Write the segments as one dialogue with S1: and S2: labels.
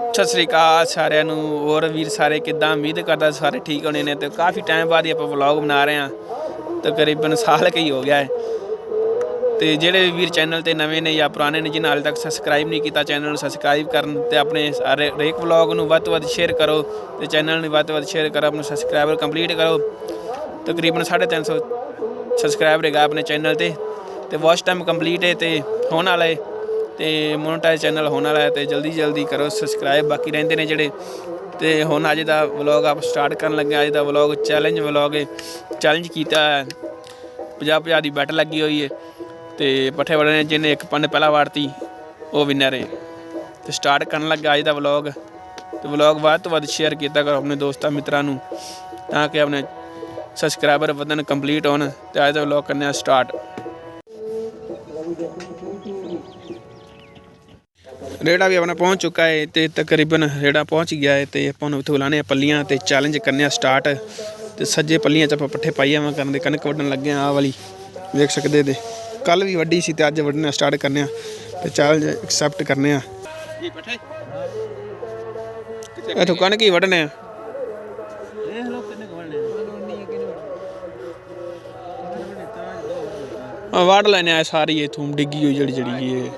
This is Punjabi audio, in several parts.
S1: ਸਤਿ ਸ੍ਰੀ ਅਕਾਲ ਸਾਰਿਆਂ ਨੂੰ, ਹੋਰ ਵੀਰ ਸਾਰੇ ਕਿੱਦਾਂ? ਉਮੀਦ ਕਰਦਾ ਸਾਰੇ ਠੀਕ ਹੋਣੇ ਨੇ ਤੇ ਕਾਫੀ ਟਾਈਮ ਬਾਅਦ ਹੀ ਆਪਾਂ ਵਲੌਗ ਬਣਾ ਰਹੇ ਹਾਂ। ਤਕਰੀਬਨ ਸਾਲ ਕਈ ਹੋ ਗਿਆ ਹੈ। ਤੇ ਜਿਹੜੇ ਵੀਰ ਚੈਨਲ ਤੇ ਨਵੇਂ ਨੇ ਜਾਂ ਪੁਰਾਣੇ ਨੇ, ਜਿਨ੍ਹਾਂ ਹਾਲੇ ਤੱਕ ਸਬਸਕ੍ਰਾਈਬ ਨਹੀਂ ਕੀਤਾ ਚੈਨਲ ਨੂੰ ਸਬਸਕ੍ਰਾਈਬ ਕਰਨ ਤੇ ਆਪਣੇ ਸਾਰੇ ਹਰੇਕ ਵਲੌਗ ਨੂੰ ਵੱਧ ਤੋਂ ਵੱਧ ਸ਼ੇਅਰ ਕਰੋ ਤੇ ਚੈਨਲ ਨੂੰ ਵੱਧ ਤੋਂ ਵੱਧ ਸ਼ੇਅਰ ਕਰੋ, ਆਪਣੇ ਸਬਸਕ੍ਰਾਈਬਰ ਕੰਪਲੀਟ ਕਰੋ। ਤਕਰੀਬਨ 350 ਸਬਸਕ੍ਰਾਈਬਰ ਹੈਗਾ ਆਪਣੇ ਚੈਨਲ ਤੇ ਤੇ ਵਾਚ ਟਾਈਮ ਕੰਪਲੀਟ ਹੈ ਤੇ ਹੋਣ ਵਾਲਾ ਹੈ ਤੇ ਮੋਨਟਾਈਜ਼ ਚੈਨਲ ਹੋਣ ਵਾਲਾ ਹੈ ਤੇ ਜਲਦੀ ਜਲਦੀ ਕਰੋ ਸਬਸਕ੍ਰਾਈਬ ਬਾਕੀ ਰਹਿੰਦੇ ਨੇ ਜਿਹੜੇ ਤੇ ਹੁਣ ਅੱਜ ਦਾ ਵਲੌਗ ਆਪ ਸਟਾਰਟ ਕਰਨ ਲੱਗੇ ਅੱਜ ਦਾ ਵਲੌਗ ਚੈਲੰਜ ਵਲੌਗ ਹੈ। ਚੈਲੰਜ ਕੀਤਾ ਹੈ। 50 50 ਦੀ ਬੈਟ ਲੱਗੀ ਹੋਈ ਹੈ। ਤੇ ਪੱਠੇ ਵਾਲੇ ਨੇ ਜਿਹਨੇ ਇੱਕ ਪੰਨ ਪਹਿਲਾਂ ਵਾਰਤੀ, ਉਹ ਵਿਨਰ ਹੈ। ਤੇ ਸਟਾਰਟ ਕਰਨ ਲੱਗਾ ਅੱਜ ਦਾ ਵਲੌਗ ਤੇ ਵਲੌਗ ਵੱਧ ਤੋਂ ਵੱਧ ਸ਼ੇਅਰ ਕੀਤਾ ਕਰੋ ਆਪਣੇ ਦੋਸਤਾਂ ਮਿੱਤਰਾਂ ਨੂੰ, ਤਾਂ ਕਿ ਆਪਣੇ ਸਬਸਕ੍ਰਾਈਬਰ ਵਧਣ ਕੰਪਲੀਟ ਹੋਣ। ਤੇ ਅੱਜ ਦਾ ਵਲੌਗ ਕਰਨਾ ਸਟਾਰਟ ਰੇੜਾ ਵੀ ਆਪਣਾ ਪਹੁੰਚ ਚੁੱਕਾ ਹੈ ਤੇ ਤਕਰੀਬਨ ਰੇੜਾ ਪਹੁੰਚ ਗਿਆ ਹੈ ਤੇ ਆਪਾਂ ਨੂੰ ਉੱਥੇ ਲਾਣੇ ਆ ਪੱਲੀਆਂ ਤੇ ਚੈਲੰਜ ਕਰਨੇ ਆ ਸਟਾਰਟ ਤੇ ਸੱਜੇ ਪੱਲੀਆਂ ਚ ਆਪਾਂ ਪੱਠੇ ਪਾਈ ਆਵਾਂ ਕਰਨ ਦੇ ਕਣਕ ਵੱਢਣ ਲੱਗੇ ਆ ਵਾਲੀ। ਵੇਖ ਸਕਦੇ ਦੇ। ਕੱਲ ਵੀ ਵੱਡੀ ਸੀ ਤੇ ਅੱਜ ਵੱਢਣਾ ਸਟਾਰਟ ਕਰਨੇ ਆ ਤੇ ਚੈਲੰਜ ਐਕਸੈਪਟ ਕਰਨੇ ਆ। ਜੀ ਪੱਠੇ। ਇਥੋਂ ਕਣਕ ਹੀ ਵੱਢਣੇ ਆ।
S2: ਦੇਖ ਲੋ ਕਿੰਨੇ ਗਵੜਨੇ
S1: ਆ। ਵੱਢ ਲੈਣੇ ਆ ਸਾਰੀ ਇਥੋਂ ਡਿੱਗੀ ਹੋਈ ਜਿਹੜੀ ਜਿਹੜੀ ਇਹ।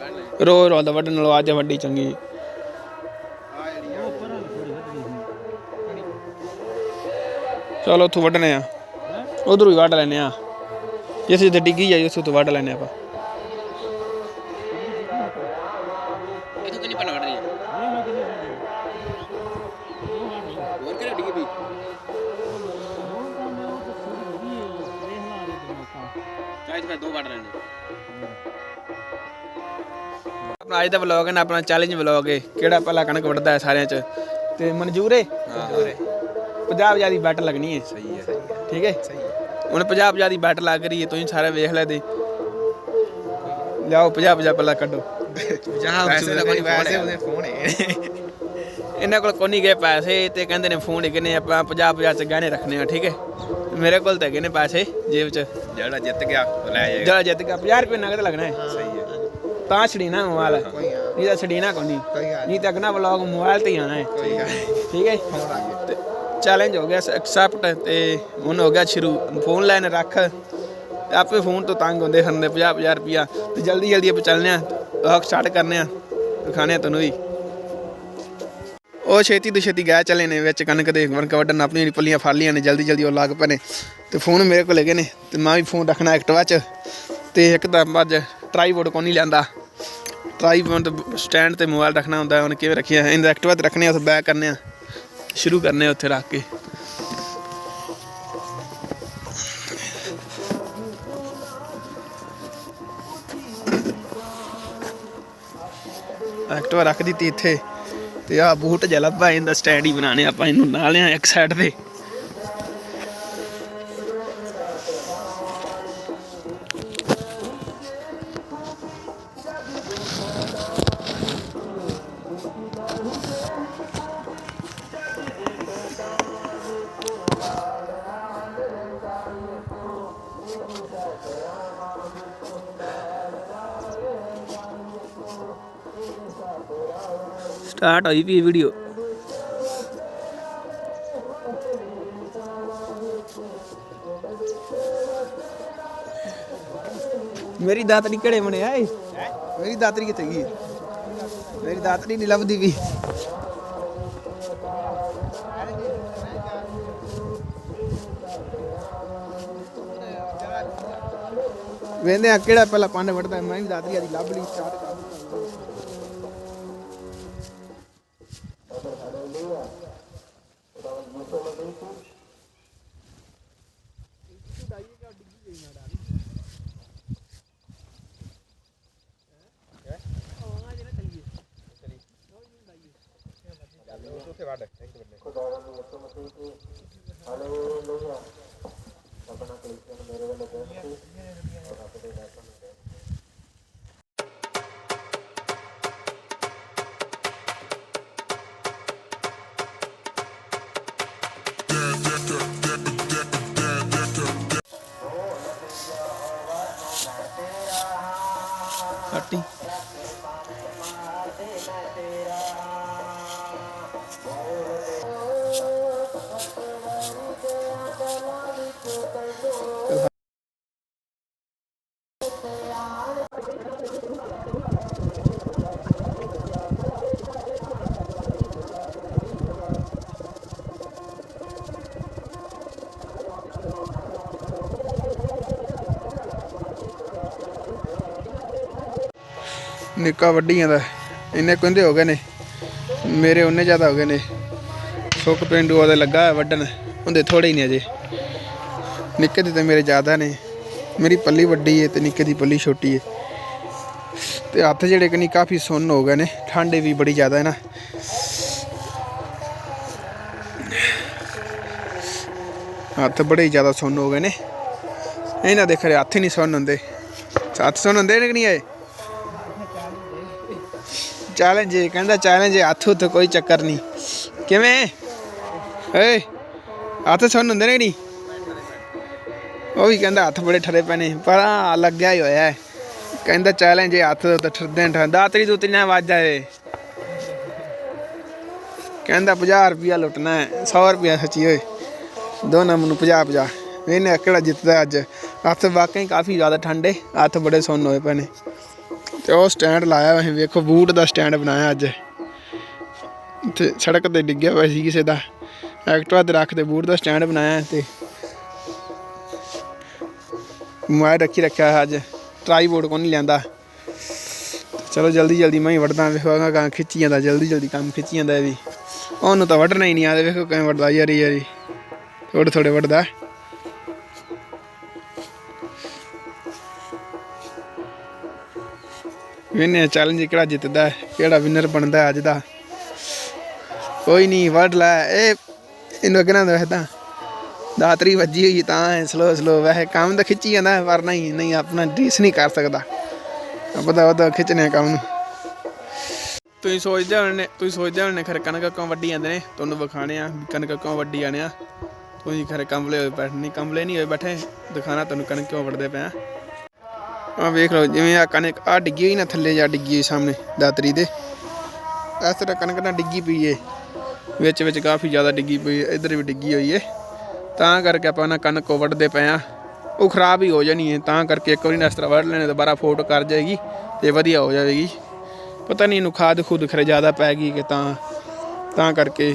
S1: ਰੋ ਰੋ ਦਾ ਵੱਢਣ ਨਾਲੋਂ ਅੱਜ ਵੱਡੀ ਚੰਗੀ। ਚਲੋ ਉੱਥੋਂ ਵੱਢਣੇ ਆ। ਉਧਰੋਂ ਹੀ ਵੱਢ ਲੈਣੇ ਆ। ਜਿਸ ਜਿੱਥੇ ਡਿੱਗੀ ਜਾਈ, ਉੱਥੋਂ ਤੋਂ ਵੱਢ ਲੈਣੇ ਆਪਾਂ। ਇਥੋਂ ਕਿੰਨੀ ਪਨ ਵੱਢ ਰਹੀ ਹੈ ਹੋਰ ਕਿਹੜਾ ਡਿੱਗੀ ਪਈ? ਚਾਹੀਦਾ ਫਿਰ ਦੋ ਵੱਢ ਲੈਣੇ ਆਪਣਾ ਅੱਜ ਦਾ ਵਲੌਗ ਹੈ ਨਾ ਆਪਣਾ ਚੈਲੰਜ ਵਲੌਗ ਹੈ ਕਿਹੜਾ ਪਹਿਲਾਂ ਕਣਕ ਵੱਢਦਾ ਹੈ ਸਾਰਿਆਂ ਚ। ਤੇ ਮਨਜ਼ੂਰ ਹੈ? ਮਨਜ਼ੂਰ ਹੈ। 50 50 ਬੈਟ ਲੱਗਣੀ ਹੈ। ਸਹੀ ਹੈ। ਠੀਕ ਹੈ? ਸਹੀ ਹੁਣ 50 50 ਦੀ ਬੈਟ ਲੱਗ ਰਹੀ ਹੈ ਤੁਸੀਂ ਸਾਰੇ ਵੇਖ ਲੈ ਦੇ ਲਿਆਓ 50 50 ਪਹਿਲਾਂ ਕੱਢੋ।
S2: ਜਹਾਂ
S1: ਪੈਸੇ ਤਾਂ ਕੋਈ
S2: ਪੈਸੇ
S1: ਉਹਦੇ
S2: ਫੋਨ ਹੈ।
S1: ਇਹਨਾਂ ਕੋਲ ਕੋਈ ਨਹੀਂ ਗਏ ਪੈਸੇ ਤੇ ਕਹਿੰਦੇ ਨੇ ਫੋਨ ਹੈਗੇ ਨੇ ਆਪਾਂ 50 50 ਚ ਗਹਿਣੇ ਰੱਖਣੇ ਆ ਠੀਕ ਹੈ? ਮੇਰੇ ਕੋਲ ਤਾਂ ਹੈਗੇ ਨੇ ਪੈਸੇ ਜੇਬ ਚ।
S2: ਜਿਹੜਾ ਜਿੱਤ ਗਿਆ ਲੈ ਜਾਏਗਾ।
S1: ਜਿਹੜਾ ਜਿੱਤ ਗਿਆ 50 ਰੁਪਏ ਨਗਦ ਲੱਗਣਾ ਹੈ।
S2: ਸਹੀ ਹੈ।
S1: ਤਾਂ ਛੜੀਨਾ ਮੋਬਾਈਲ। ਨਹੀਂ ਤਾਂ ਛੜੀਨਾ ਕੋਈ। ਨਹੀਂ ਨਹੀਂ ਤਾਂ ਅਗਨਾ ਵਲੌਗ ਮੋਬਾਈਲ ਤੇ ਹੀ ਆਣਾ ਹੈ। ਠੀਕ ਹੈ ਤੇ ਚੈਲੰਜ ਹੋ ਗਿਆ ਐਕਸੈਪਟ ਤੇ ਹੁਣ ਹੋ ਗਿਆ ਸ਼ੁਰੂ। ਫੋਨ ਲੈਣ ਰੱਖ। ਤੇ ਆਪੇ ਫੋਨ ਤੋਂ ਤੰਗ ਹੁੰਦੇ ਹਨ 50 50 ਰੁਪਿਆ ਤੇ ਜਲਦੀ ਜਲਦੀ ਆਪਾਂ ਚੱਲਨੇ ਆ ਵਲੌਗ ਸਟਾਰਟ ਕਰਨੇ ਆ ਦਿਖਾਣੇ ਆ ਤੁਹਾਨੂੰ ਵੀ। ਉਹ ਛੇਤੀ ਤੋਂ ਛੇਤੀ ਗਏ ਚੱਲੇ ਨੇ ਵਿੱਚ ਕਣਕ ਦੇ ਵਰਕ ਵੱਢਣ ਆਪਣੀਆਂ ਪੱਲੀਆਂ ਫੜ ਲੀਆਂ ਨੇ ਜਲਦੀ ਜਲਦੀ ਉਹ ਲੱਗ ਪਏ ਨੇ। ਤੇ ਫੋਨ ਮੇਰੇ ਕੋਲ ਹੈਗੇ ਨੇ। ਤੇ ਮੈਂ ਵੀ ਫੋਨ ਰੱਖਣਾ ਐਕਟਿਵਾ 'ਚ। ਤੇ ਇੱਕਦਮ ਅੱਜ ਟਰਾਈਪੋਡ ਕੋਈ ਨਹੀਂ ਲਿਆਂਦਾ ਟਰਾਈਪੋਡ ਸਟੈਂਡ ਤੇ ਮੋਬਾਈਲ ਰੱਖਣਾ ਹੁੰਦਾ ਉਹਨੇ ਕਿਵੇਂ ਰੱਖਿਆ ਇਹਦਾ ਐਕਟਿਵਾ ਤੇ ਰੱਖਣੇ ਆ ਬੈਕ ਕਰਨੇ ਆ। ਸ਼ੁਰੂ ਕਰਨੇ ਉੱਥੇ ਰੱਖ ਕੇ। ਐਕਟਿਵਾ ਰੱਖ ਦਿੱਤੀ ਇੱਥੇ। ਤੇ ਆ ਬੂਟ ਜਿਹਾ ਲੱਭਾ ਇਹਦਾ ਸਟੈਂਡ ਹੀ ਬਣਾਣੇ ਆਪਾਂ ਇਹਨੂੰ, ਨਾਲ ਆ ਇੱਕ ਸਾਈਡ ਤੇ। ਸਟਾਰਟ ਹੋਈ ਵੀ ਵੀਡੀਓ ਮੇਰੀ ਦਾਤਰੀ ਕਿਹੜੇ ਬਣੇ ਆਏ ਮੇਰੀ ਦਾਤਰੀ ਕਿੱਥੇ ਗਈ? ਮੇਰੀ ਦਾਤਰੀ ਨਹੀਂ ਲੱਭਦੀ ਵੀ। ਵੇਂਦੇ ਆ ਕਿਹੜਾ ਪਹਿਲਾਂ ਪੰਨ ਵੜਦਾ ਮੈਂ ਵੀ ਦਾਤਰੀ ਆਦੀ ਲੱਭ ਲਈ ਸਟਾਰਟ ਕਰ
S2: ਉੱਥੇ ਵੱਢ ਇੱਕ ਮਿੰਟ
S1: ਨਿੱਕਾ ਵੱਡੀ ਜਾਂਦਾ। ਇੰਨੇ ਕਹਿੰਦੇ ਹੋ ਗਏ ਨੇ। ਮੇਰੇ ਉਹਨੇ ਜ਼ਿਆਦਾ ਹੋ ਗਏ ਨੇ। ਸੁੱਕ ਪਿੰਡੂ ਉਹਦੇ ਲੱਗਾ ਹੋਇਆ ਵੱਢਣ। ਉਹਦੇ ਥੋੜੇ ਹੀ ਨੇ ਅਜੇ। ਨਿੱਕੇ ਦੇ ਤੇ ਮੇਰੇ ਜ਼ਿਆਦਾ ਨੇ। ਮੇਰੀ ਪੱਲੀ ਵੱਡੀ ਹੈ ਤੇ ਨਿੱਕੇ ਦੀ ਪੱਲੀ ਛੋਟੀ ਹੈ ਤੇ ਹੱਥ ਜਿਹੜੇ ਕਿ ਨਹੀਂ ਕਾਫੀ ਸੁੰਨ ਹੋ ਗਏ ਨੇ। ਠੰਡੇ ਵੀ ਬੜੀ ਜ਼ਿਆਦਾ ਹੈ ਨਾ। ਹੱਥ ਬੜੇ ਜ਼ਿਆਦਾ ਸੁੰਨ ਹੋ ਗਏ ਨੇ। ਇਹਨਾਂ ਦੇ ਖਰੇ ਹੱਥ ਹੀ ਨਹੀਂ ਸੁੰਨ ਹੁੰਦੇ। ਹੱਥ ਸੁੰਨ ਹੁੰਦੇ ਨੇ ਕਿ ਨਹੀਂ ਇਹ? ਚੈਲੰਜ ਹੈ, ਕਹਿੰਦਾ ਚੈਲੰਜ ਹੈ, ਹੱਥ ਉੱਤੇ ਕੋਈ ਚੱਕਰ ਨਹੀਂ। ਕਿਵੇਂ? ਏ ਹੱਥ ਸੁੰਨ ਹੁੰਦੇ ਨੇ ਕਿ ਨਹੀਂ? ਉਹ ਵੀ ਕਹਿੰਦਾ ਹੱਥ ਬੜੇ ਠਰੇ ਪਏ ਨੇ, ਪਰ ਆ ਲੱਗਿਆ ਹੀ ਹੋਇਆ ਹੈ। ਕਹਿੰਦਾ ਚੈਲੰਜ ਹੈ, ਹੱਥ ਉੱਤੇ ਠਰਦੇ ਨੇ ਦਾਤਰੀ ਦੂਤਰੀ ਨਾਲ ਵੱਜ ਜਾਏ ਕਹਿੰਦਾ 50 ਰੁਪਿਆ ਲੁੱਟਣਾ ਹੈ 100 ਰੁਪਿਆ ਸੱਚੀ ਓਏ। ਦੋਨਾਂ ਮੈਨੂੰ 50 50 ਇਹਨੇ ਕਿਹੜਾ ਜਿੱਤਦਾ ਅੱਜ? ਹੱਥ ਵਾਕਈ ਕਾਫੀ ਜ਼ਿਆਦਾ ਠੰਡੇ, ਹੱਥ ਬੜੇ ਸੁੰਨ ਹੋਏ ਪਏ ਨੇ। ਤੇ ਉਹ ਸਟੈਂਡ ਲਾਇਆ ਅਸੀਂ, ਵੇਖੋ ਬੂਟ ਦਾ ਸਟੈਂਡ ਬਣਾਇਆ ਅੱਜ। ਤੇ ਸੜਕ ਤੇ ਡਿੱਗਿਆ ਹੋਇਆ ਸੀ ਕਿਸੇ ਦਾ। ਐਕਟਵਾ ਤੇ ਰੱਖ ਤੇ ਬੂਟ ਦਾ ਸਟੈਂਡ ਬਣਾਇਆ ਤੇ ਮੈਂ ਰੱਖੀ ਰੱਖਿਆ ਹੈ ਅੱਜ। ਟਰਾਈਪੋਡ ਕੋ ਨਹੀਂ ਲਿਆਂਦਾ। ਚਲੋ ਜਲਦੀ ਜਲਦੀ ਮੈਂ ਹੀ ਵੜਦਾ ਵੇਖੋ ਕਾਂ ਖਿੱਚੀ ਜਾਂਦਾ, ਜਲਦੀ ਜਲਦੀ ਕੰਮ ਖਿੱਚੀ ਜਾਂਦਾ ਵੀ। ਉਹਨੂੰ ਤਾਂ ਵੱਢਣਾ ਹੀ ਨਹੀਂ ਆਦੇ ਵੇਖੋ ਕਿਵੇਂ ਵੱਢਦਾ ਯਾਰੀ ਯਾਰੀ। ਥੋੜੇ ਥੋੜੇ ਵੱਢਦਾ। ਵਿਨਰ ਚੈਲੰਜ ਕਿਹੜਾ ਜਿੱਤਦਾ ਕਿਹੜਾ ਵਿਨਰ ਬਣਦਾ ਅੱਜ ਦਾ? ਕੋਈ ਨਹੀਂ ਵੱਢ ਲੈ। ਇਹ ਇਹਨੂੰ ਅੱਗੇ ਨਾ ਵੈਸੇ ਦਾਤਰੀ ਵੱਜੀ ਹੋਈ ਤਾਂ ਸਲੋ ਸਲੋ ਵੈਸੇ ਕੰਮ ਤਾਂ ਖਿੱਚੀ ਜਾਂਦਾ ਹੈ, ਪਰ ਨਹੀਂ ਨਹੀਂ ਆਪਣਾ ਡੀਸ ਨਹੀਂ ਕਰ ਸਕਦਾ। ਆਪਾਂ ਉਹਦਾ ਖਿੱਚਨੇ ਕੰਮ ਨੂੰ। ਤੁਸੀਂ ਸੋਚਦੇ ਹੋਣੇ ਤੁਸੀਂ ਸੋਚਦੇ ਹੋਣੇ ਖਰੇ ਕਣਕ ਕਿਉਂ ਵੱਡੀ ਜਾਂਦੇ ਨੇ? ਤੁਹਾਨੂੰ ਵਿਖਾਣੇ ਆ ਵੀ ਕਣਕ ਕਿਉਂ ਵੱਡੀ ਜਾਣੇ ਆ। ਤੁਸੀਂ ਖਰੇ ਕੰਬਲੇ ਹੋਏ ਬੈਠੇ ਨਹੀਂ ਕੰਬਲੇ ਨਹੀਂ ਹੋਏ ਬੈਠੇ। ਦਿਖਾਣਾ ਤੁਹਾਨੂੰ ਕਣਕ ਕਿਉਂ ਵੱਢਦੇ ਪਏ ਆ ਵੇਖ ਲਓ, ਜਿਵੇਂ ਆ ਕਣਕ ਆ ਡਿੱਗੀ ਹੋਈ ਨਾ ਥੱਲੇ ਜਾ ਡਿੱਗੀ ਹੋਈ ਸਾਹਮਣੇ ਦਾਤਰੀ ਦੇ ਇਸ ਤਰ੍ਹਾਂ ਕਣਕ ਨਾ ਡਿੱਗੀ ਪਈ ਏ, ਵਿੱਚ ਵਿੱਚ ਕਾਫੀ ਜ਼ਿਆਦਾ ਡਿੱਗੀ ਪਈ ਏ, ਇੱਧਰ ਵੀ ਡਿੱਗੀ ਹੋਈ ਏ। ਤਾਂ ਕਰਕੇ ਆਪਾਂ ਨਾ ਕਣਕ ਕੋ ਵੱਢਦੇ ਪਏ ਆ। ਉਹ ਖਰਾਬ ਹੀ ਹੋ ਜਾਣੀ ਹੈ ਤਾਂ ਕਰਕੇ ਇੱਕ ਵਾਰੀ ਨਾ ਇਸ ਤਰ੍ਹਾਂ ਵੱਢ ਲੈਣੇ, ਦੁਬਾਰਾ ਫੋਟ ਕਰ ਜਾਏਗੀ ਤੇ ਵਧੀਆ ਹੋ ਜਾਵੇਗੀ। ਪਤਾ ਨਹੀਂ ਇਹਨੂੰ ਖਾਦ ਖੁਦ ਖਰੇ ਜ਼ਿਆਦਾ ਪੈ ਗਈ ਕਿ ਤਾਂ ਤਾਂ ਕਰਕੇ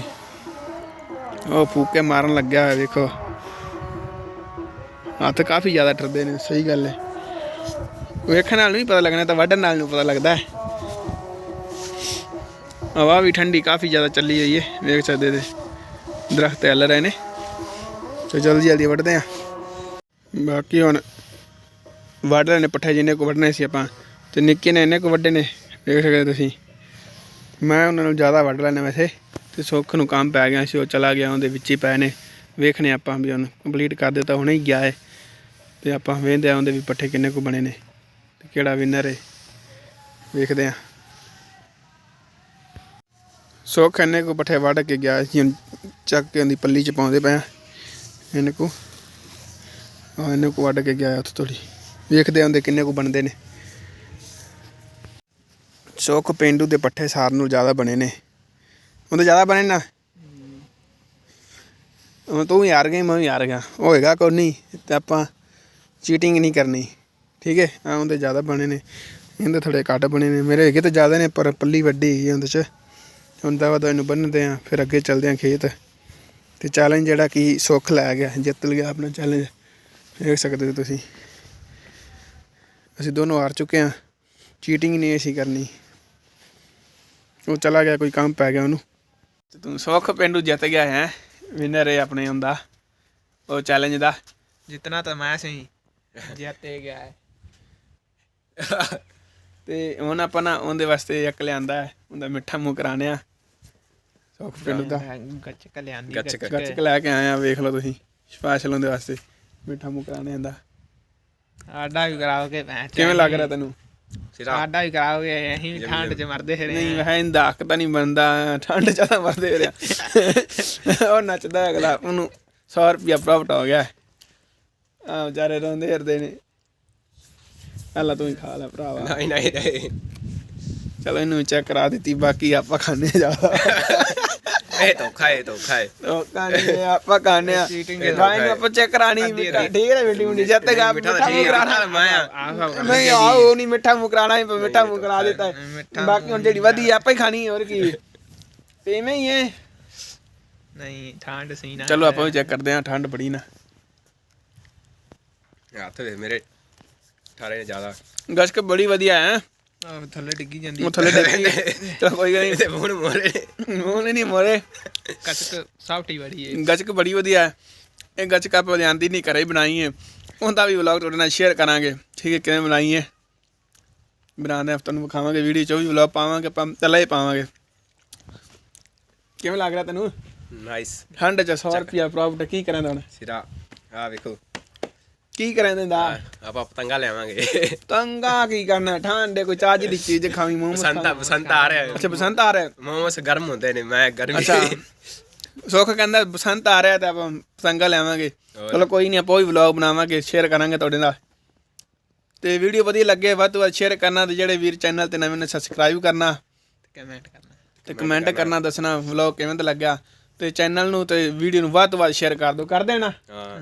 S1: ਉਹ ਫੂਕੇ ਮਾਰਨ ਲੱਗਿਆ ਹੋਇਆ, ਵੇਖੋ। ਹੱਥ ਕਾਫੀ ਜ਼ਿਆਦਾ ਠਰਦੇ ਨੇ, ਸਹੀ ਗੱਲ ਹੈ ਵੇਖਣ ਨਾਲ ਨਹੀਂ ਪਤਾ ਲੱਗਣਾ, ਤਾਂ ਵੱਢਣ ਨਾਲ ਨੂੰ ਪਤਾ ਲੱਗਦਾ ਹੈ। ਹਵਾ ਵੀ ਠੰਡੀ, ਕਾਫੀ ਜ਼ਿਆਦਾ ਚੱਲੀ ਹੋਈ ਹੈ, ਵੇਖ ਸਕਦੇ ਤੇ ਦਰਖਤ ਹੱਲ ਰਹੇ ਨੇ। ਤੇ ਜਲਦੀ ਜਲਦੀ ਵੱਢਦੇ ਆ ਬਾਕੀ ਹੁਣ ਵੱਢ ਰਹੇ ਨੇ ਪੱਠੇ ਜਿੰਨੇ ਕੋ ਵੱਢਣੇ ਸੀ ਆਪਾਂ, ਤੇ ਨਿੱਕੇ ਨੇ, ਇੰਨੇ ਕੋ ਵੱਢੇ ਨੇ, ਵੇਖ ਸਕਦੇ ਤੁਸੀਂ। ਮੈਂ ਉਹਨਾਂ ਨੂੰ ਜ਼ਿਆਦਾ ਵੱਢ ਲੈਣਾ ਵੈਸੇ, ਤੇ ਸੁੱਖ ਨੂੰ ਕੰਮ ਪੈ ਗਿਆ ਸੀ, ਉਹ ਚਲਾ ਗਿਆ, ਉਹਦੇ ਵਿੱਚ ਹੀ ਪਏ ਨੇ। ਵੇਖਣੇ ਆਪਾਂ ਵੀ ਉਹਨੂੰ ਕੰਪਲੀਟ ਕਰ ਦਿੱਤਾ, ਹੁਣੇ ਹੀ ਗਿਆ ਹੈ। ਤੇ ਆਪਾਂ ਵੇਖਦੇ ਆ ਉਹਦੇ ਵੀ ਪੱਠੇ ਕਿੰਨੇ ਕੁ ਬਣੇ ਨੇ ਤੇ ਕਿਹੜਾ ਵਿਨਰ ਹੈ ਵੇਖਦੇ ਆ। ਸੁੱਖ ਇੰਨੇ ਕੋ ਪੱਠੇ ਵੱਢ ਕੇ ਗਿਆ ਸੀ ਹੁਣ ਚੱਕ ਕੇ ਉਹਦੀ ਪੱਲੀ ਚ ਪਾਉਂਦੇ ਪਏ ਆ। ਇਹਨੇ ਕੋ ਆ ਇਹਨੇ ਕੋ ਵੱਢ ਕੇ ਗਿਆ ਉੱਥੇ ਥੋੜੀ ਵੇਖਦੇ ਆ ਉਹਦੇ ਕਿੰਨੇ ਕੋ ਬਣਦੇ ਨੇ। ਸੁੱਖ ਪਿੰਡੂ ਦੇ ਪੱਠੇ ਸਾਰ ਨੂੰ ਜ਼ਿਆਦਾ ਬਣੇ ਨੇ। ਉਹਦੇ ਜ਼ਿਆਦਾ ਬਣੇ ਨਾ ਉਹ ਤੂੰ ਹਾਰ ਗਈ ਮੈਂ ਵੀ ਹਾਰ ਗਿਆ। ਹੋਏਗਾ ਕੋਈ ਨਹੀਂ ਤੇ ਆਪਾਂ ਚੀਟਿੰਗ ਨਹੀਂ ਕਰਨੀ। ਠੀਕ ਹੈ? ਆ ਉਹਦੇ ਜ਼ਿਆਦਾ ਬਣੇ ਨੇ। ਇਹਦੇ ਥੋੜੇ ਘੱਟ ਬਣੇ ਨੇ। ਮੇਰੇ ਹੈਗੇ ਤਾਂ ਜ਼ਿਆਦਾ ਨੇ, ਪਰ ਪੱਲੀ ਵੱਡੀ ਹੈਗੀ ਉਹਦੇ ਚ। ਹੁੰਦਾ ਵਾ ਤਾਂ ਇਹਨੂੰ ਬੰਨਦੇ ਆ ਫਿਰ ਅੱਗੇ ਚੱਲਦੇ ਆ ਖੇਤ। ਤੇ ਚੈਲੰਜ ਜਿਹੜਾ ਕਿ ਸੁੱਖ ਲੈ ਗਿਆ, ਜਿੱਤ ਲਿਆ ਆਪਣਾ ਚੈਲੰਜ ਦੇਖ ਸਕਦੇ ਹੋ ਤੁਸੀਂ। ਅਸੀਂ ਦੋਨੋਂ ਹਾਰ ਚੁੱਕੇ ਆ ਚੀਟਿੰਗ ਨਹੀਂ ਅਸੀਂ ਕਰਨੀ। ਉਹ ਚਲਾ ਗਿਆ, ਕੋਈ ਕੰਮ ਪੈ ਗਿਆ ਉਹਨੂੰ। ਤੇ ਤੂੰ ਸੁੱਖ ਪਿੰਡੂ ਜਿੱਤ ਗਿਆ ਹੈ। ਵਿਨਰ ਹੈ ਆਪਣੇ ਹੁੰਦਾ। ਉਹ ਚੈਲੰਜ ਦਾ।
S2: ਜਿੱਤਣਾ ਤਾਂ ਮੈਂ ਸਹੀ ਜਿੱਤੇ ਗਿਆ ਹੈ।
S1: ਤੇ ਹੁਣ ਆਪਾਂ ਨਾ ਉਹਦੇ ਵਾਸਤੇ ਇੱਕ ਲਿਆਂਦਾ ਹੈ ਉਹਦਾ ਮਿੱਠਾ ਮੂੰਹ ਕਰਾਣੇ ਆ ਸੁੱਖ ਪਿੰਡੂ ਦਾ।
S2: ਗੱਚਕ ਲਿਆਂਦੀ
S3: ਗੱਚਕ।
S1: ਗੱਚਕ ਲੈ ਕੇ ਆਏ ਆ ਵੇਖ ਲਓ ਤੁਸੀਂ ਸਪੈਸ਼ਲ ਉਹਦੇ ਵਾਸਤੇ ਮਿੱਠਾ ਮੂੰਹ ਕਰਾਣੇ ਆਂਦਾ
S2: ਆਡਾ ਵੀ ਕਰਾਓਗੇ ਮੈਂ
S1: ਕਿਵੇਂ ਲੱਗ ਰਿਹਾ ਤੈਨੂੰ?
S3: ਸਿਰਾ।
S2: ਆਡਾ ਵੀ ਕਰਾਓਗੇ ਅਸੀਂ ਵੀ ਠੰਡ 'ਚ ਮਰਦੇ ਫਿਰ
S1: ਨਹੀਂ ਮੈਂ ਇੰਦਾ ਹੱਕ ਤਾਂ ਨਹੀਂ ਬੰਦਾ ਠੰਡ ਜ਼ਿਆਦਾ ਮਰਦੇ ਰਿਹਾ ਉਹ ਨੱਚਦਾ ਅਗਲਾ ਉਹਨੂੰ 100 ਰੁਪਿਆ ਪ੍ਰਾਪਤ ਹੋ ਗਿਆ। ਆ ਵਿਚਾਰੇ ਰੋਂਦੇ ਫਿਰਦੇ ਨੇ। ਪਹਿਲਾਂ ਤੂੰ ਹੀ ਖਾ ਲੈ ਭਰਾਵਾ।
S3: ਨਹੀਂ ਨਹੀਂ ਨਹੀਂ।
S1: ਚਲੋ ਇਹਨੂੰ ਚੈੱਕ ਕਰਾ ਦਿੱਤੀ ਬਾਕੀ ਆਪਾਂ ਖਾਣੇ ਜ਼ਿਆਦਾ।
S3: ਇਹ ਧੋਖਾ ਇਹ ਧੋਖਾ ਹੈ
S1: ਉਹ ਖਾਣੇ ਆਪਾਂ ਖਾਣੇ ਆ ਨੂੰ ਆਪਾਂ ਚੈੱਕ ਕਰਾਣੀ। ਠੀਕ ਹੈ ਬੇਟੀ ਮੁੰਡੀ ਜਦ ਤੱਕ ਆਪ
S3: ਮਿੱਠਾ
S1: ਮਿੱਠਾ
S3: ਤਾਂ
S1: ਮੂੰਹ
S3: ਠੀਕ ਹੈ
S1: ਕਰਾਣਾ
S3: ਮਿੱਠਾ ਮੈਂ ਆ।
S1: ਨਹੀਂ ਆ ਉਹ ਨਹੀਂ ਮਿੱਠਾ ਮੂੰਹ ਕਰਾਣਾ ਹੀ ਮਿੱਠਾ ਮੂੰਹ ਕਰਾ ਦਿੱਤਾ।
S2: ਮਿੱਠਾ
S1: ਬਾਕੀ ਹੁਣ ਜਿਹੜੀ ਵਧੀ ਆਪਾਂ ਹੀ ਖਾਣੀ ਹੋਰ ਕੀ। ਤੇ ਹੀ ਹੈ।
S2: ਨਹੀਂ ਠੰਡ ਸੀ ਨਾ
S1: ਚਲੋ ਆਪਾਂ ਵੀ ਚੈੱਕ ਕਰਦੇ ਹਾਂ ਠੰਡ ਬੜੀ ਨਾ।
S3: ਹੱਥ ਦੇ ਮੇਰੇ ਠਾਰੇ ਨੇ ਜ਼ਿਆਦਾ।
S1: ਗਸ਼ਕ ਬੜੀ ਵਧੀਆ ਹੈ।
S2: ਆਹ ਥੱਲੇ ਡਿੱਗੀ ਜਾਂਦੀ
S1: ਉਹ ਥੱਲੇ ਡੱਕੀ ਚਲ ਕੋਈ ਗੱਲ
S4: ਤੇ ਹੁਣ ਮੋਰੇ।
S1: ਨਹੀਂ ਉਹ ਨਹੀਂ ਮੋਰੇ।
S2: ਕਚਕ ਸਾਫਟੀ ਬੜੀ ਏ
S1: ਗੱਚਕ ਬੜੀ ਵਧੀਆ ਹੈ। ਇਹ ਗੱਚਕ ਆਪਾਂ ਲਿਆਂਦੀ ਨਹੀਂ ਹੀ ਬਣਾਈ ਹੈ। ਉਹਦਾ ਵੀ ਵਲੌਗ ਤੁਹਾਡੇ ਨਾਲ ਸ਼ੇਅਰ ਕਰਾਂਗੇ। ਠੀਕ ਹੈ ਕਿਵੇਂ ਬਣਾਈ ਹੈ। ਬਣਾਉਂਦੇ ਹਫਤਾ ਨੂੰ ਵਿਖਾਵਾਂਗੇ ਵੀਡੀਓ ਚ ਵੀ ਵਲੌਗ ਪਾਵਾਂਗੇ ਆਪਾਂ ਪਹਿਲਾਂ ਹੀ ਪਾਵਾਂਗੇ। ਕਿਵੇਂ ਲੱਗ ਰਿਹਾ ਤੈਨੂੰ?
S4: ਨਾਈਸ
S1: ਠੰਡ ਚ 100 ਰੁਪਿਆ ਪ੍ਰੋਫਿਟ ਕੀ ਕਰਾਂ ਹੁਣ?
S4: ਸਿਰਾ ਆ ਵੇਖੋ।
S1: ਕੀ ਕਰਾਂ ਦਿੰਦਾ?
S4: ਆਪਾਂ ਪਤੰਗਾ ਲਿਆਵਾਂਗੇ।
S1: ਤੰਗਾ ਕੀ ਕਰਨਾ? ਠੰਡੇ ਕੋਈ ਚਾਜ ਦੀ ਚੀਜ਼ ਖਾਵੀ ਮੋਮੋਸ
S4: ਬਸੰਤ ਬਸੰਤ ਆ ਰਿਹਾ।
S1: ਅੱਛਾ ਬਸੰਤ ਆ ਰਿਹਾ?
S4: ਮੋਮੋਸ ਗਰਮ ਹੁੰਦੇ ਨੇ ਮੈਂ ਗਰਮੀ।
S1: ਅੱਛਾ। ਸੁੱਖ ਕਹਿੰਦਾ ਬਸੰਤ ਆ ਰਿਹਾ ਤਾਂ ਆਪਾਂ ਪਤੰਗਾ ਲਿਆਵਾਂਗੇ। ਚਲੋ ਕੋਈ ਨਹੀਂ ਆਪਾਂ ਵੀ ਵਲੌਗ ਬਣਾਵਾਂਗੇ ਸ਼ੇਅਰ ਕਰਾਂਗੇ ਤੁਹਾਡੇ ਨਾਲ। ਤੇ ਵੀਡੀਓ ਵਧੀਆ ਲੱਗੇ ਵੱਧ ਤੋਂ ਵੱਧ ਸ਼ੇਅਰ ਕਰਨਾ ਤੇ ਜਿਹੜੇ ਵੀਰ ਚੈਨਲ ਤੇ ਨਵੇਂ ਨੇ ਸਬਸਕ੍ਰਾਈਬ ਕਰਨਾ।
S2: ਕਮੈਂਟ ਕਰਨਾ।
S1: ਤੇ ਕਮੈਂਟ ਕਰਨਾ ਦੱਸਣਾ ਵਲੌਗ ਕਿਵੇਂ ਦਾ ਲੱਗਿਆ। ਤੇ ਚੈਨਲ ਨੂੰ ਤੇ ਵੀਡੀਓ ਨੂੰ ਵੱਧ ਤੋਂ ਵੱਧ ਸ਼ੇਅਰ ਕਰ ਦਿਓ ਕਰ ਦੇਣਾ?
S4: ਹਾਂ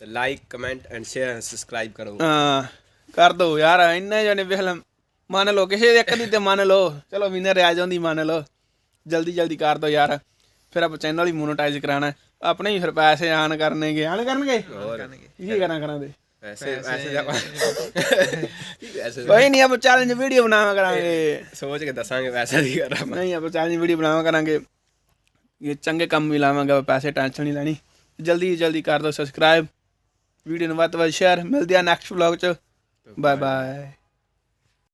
S4: ਤੇ like comment and share subscribe ਕਰੋ।
S1: ਹਾਂ ਕਰ ਦੋ ਯਾਰ ਇੰਨੇ ਜਣੇ ਵੇਖ ਲੈ ਮੰਨ ਲਓ ਕਿਸੇ ਦੇ ਇੱਕ ਦੀ ਤੇ ਮੰਨ ਲਓ ਚਲੋ ਵਿਨਰ ਆ ਜਾਂਦੀ ਮੰਨ ਲਓ। ਜਲਦੀ ਜਲਦੀ ਕਰ ਦੋ ਯਾਰ ਫਿਰ ਆਪਾਂ ਚੈਨਲ ਹੀ ਮੋਨੋਟਾਈਜ਼ ਕਰਾਣਾ ਹੈ। ਆਪਣੇ ਹੀ ਫਿਰ ਪੈਸੇ ਆਣ ਕਰਨਗੇ ਆਣ ਕਰਨਗੇ? ਕੀ ਕਰਾਂ ਕਰਾਂਗੇ
S4: ਵੈਸੇ ਤਾਂ ਵੈਸੇ
S1: ਕੋਈ ਨਹੀਂ ਆਪਾਂ ਚੈਲੰਜ ਵੀਡੀਓ ਬਣਾਵਾ ਕਰਾਂਗੇ।
S4: ਸੋਚ ਕੇ ਦੱਸਾਂਗੇ ਵੈਸੇ ਦੀ ਕਰਾਂ
S1: ਨਹੀਂ ਆਪਾਂ ਚੈਲੰਜ ਵੀਡੀਓ ਬਣਾਵਾ ਕਰਾਂਗੇ। ਇਹ ਚੰਗੇ ਕੰਮ ਵੀ ਲਾਵਾਂਗੇ ਪੈਸੇ ਟੈਨਸ਼ਨ ਨਹੀਂ ਲੈਣੀ। ਜਲਦੀ ਜਲਦੀ ਕਰ ਦਿਓ ਸਬਸਕ੍ਰਾਈਬ ਵੀਡੀਓ ਨੂੰ ਵੱਧ ਤੋਂ ਵੱਧ ਸ਼ੇਅਰ ਮਿਲਦੇ ਆ ਨੈਕਸਟ ਵਲੌਗ ਚ। Bye bye